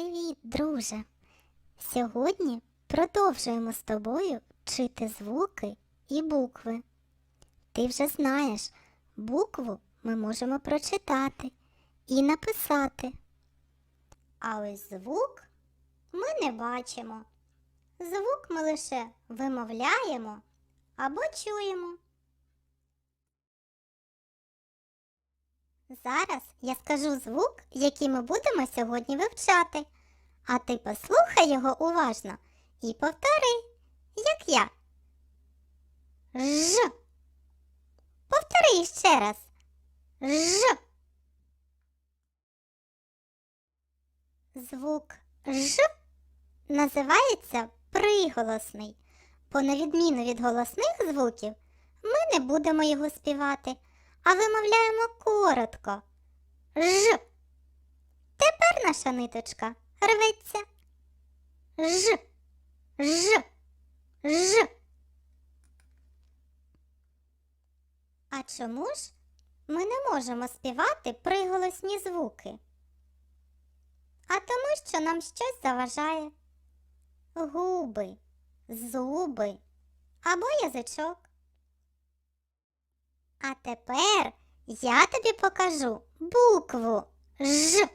Привіт, друже! Сьогодні продовжуємо з тобою вчити звуки і букви. Ти вже знаєш, букву ми можемо прочитати і написати. А ось звук ми не бачимо. Звук ми лише вимовляємо або чуємо. Зараз я скажу звук, який ми будемо сьогодні вивчати, а ти послухай його уважно і повтори, як я. Ж. Повтори ще раз. Ж. Звук Ж називається приголосний. Бо на відміну від голосних звуків, ми не будемо його співати а вимовляємо коротко. Ж. Тепер наша ниточка рветься. Ж. Ж. Ж. А чому ж ми не можемо співати приголосні звуки? А тому, що нам щось заважає. Губи, зуби або язичок. А тепер я тобі покажу букву Ж.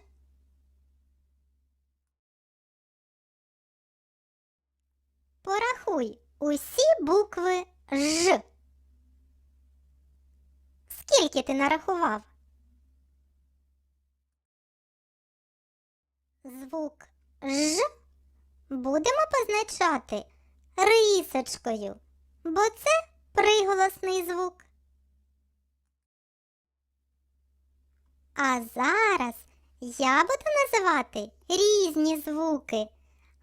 Порахуй усі букви Ж. Скільки ти нарахував? Звук Ж будемо позначати рисочкою, бо це приголосний звук. А зараз я буду називати різні звуки,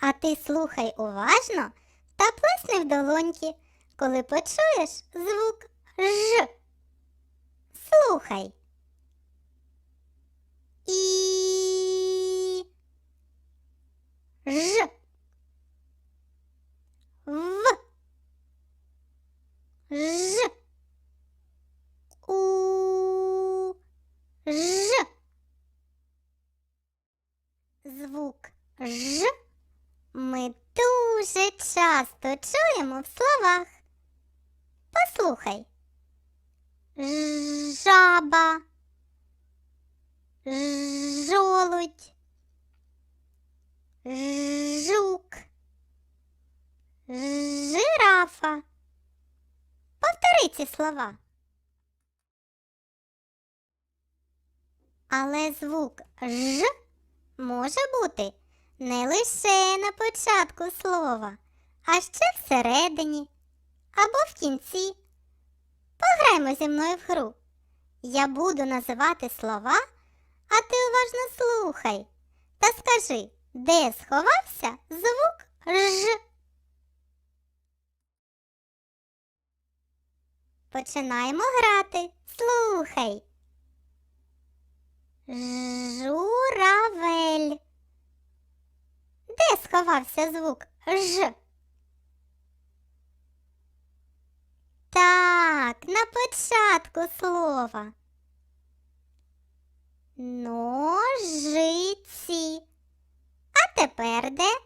а ти слухай уважно та плесни в долоньки, коли почуєш звук Ж. Слухай. І. Ж. В. Ж. У. Ж. Звук Ж ми дуже часто чуємо в словах. Послухай. Жаба, жолудь, жук, жирафа. Повтори ці слова. Але звук Ж може бути не лише на початку слова, а ще всередині або в кінці. Пограймо зі мною в гру. Я буду називати слова, а ти уважно слухай та скажи, де сховався звук Ж. Починаємо грати. Слухай. Журавель. Де сховався звук Ж? Так, на початку слова. Ножиці. А тепер де?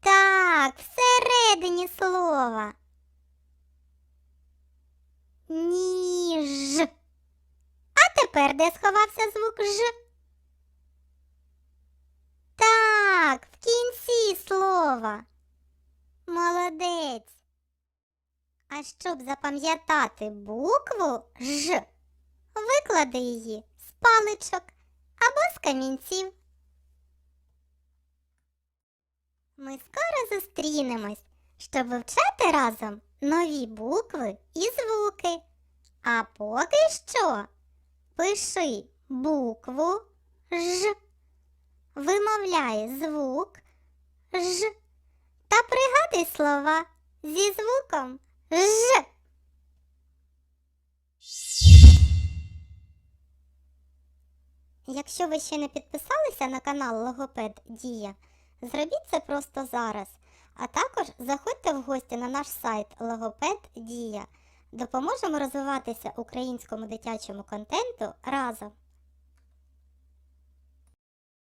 Так, всередині слова. Ніж. Тепер де сховався звук Ж? Так, в кінці слова. Молодець. А щоб запам'ятати букву Ж, виклади її з паличок або з камінців. Ми скоро зустрінемось, щоб вивчати разом нові букви і звуки. А поки що пиши букву Ж, вимовляй звук Ж та пригадуй слова зі звуком Ж. Якщо ви ще не підписалися на канал Логопед Дія, зробіть це просто зараз. А також заходьте в гості на наш сайт Логопед Дія. Допоможемо розвиватися українському дитячому контенту разом.